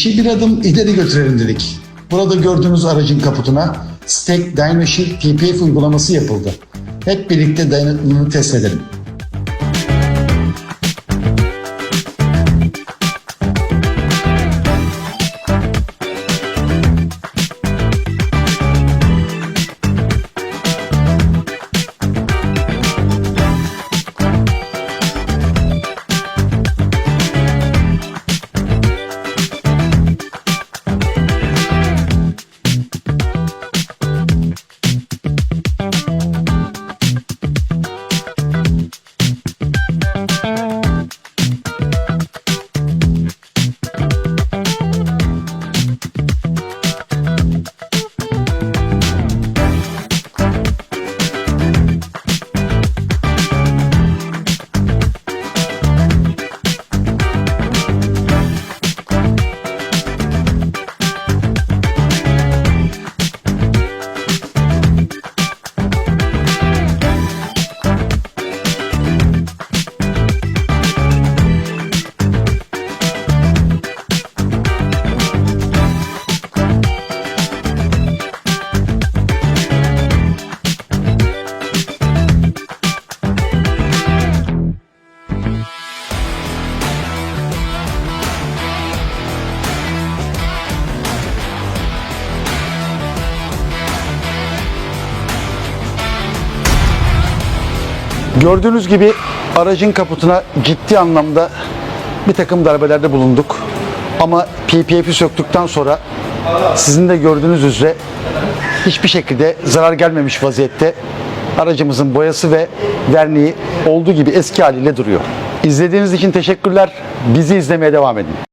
İşi bir adım ileri götürelim dedik. Burada gördüğünüz aracın kaputuna Stack Dynoshield PPF uygulaması yapıldı. Hep birlikte dayanıklılığını test edelim. Gördüğünüz gibi aracın kaputuna ciddi anlamda bir takım darbelerde bulunduk. Ama PPF'i söktükten sonra sizin de gördüğünüz üzere hiçbir şekilde zarar gelmemiş vaziyette aracımızın boyası ve verniği olduğu gibi eski haliyle duruyor. İzlediğiniz için teşekkürler. Bizi izlemeye devam edin.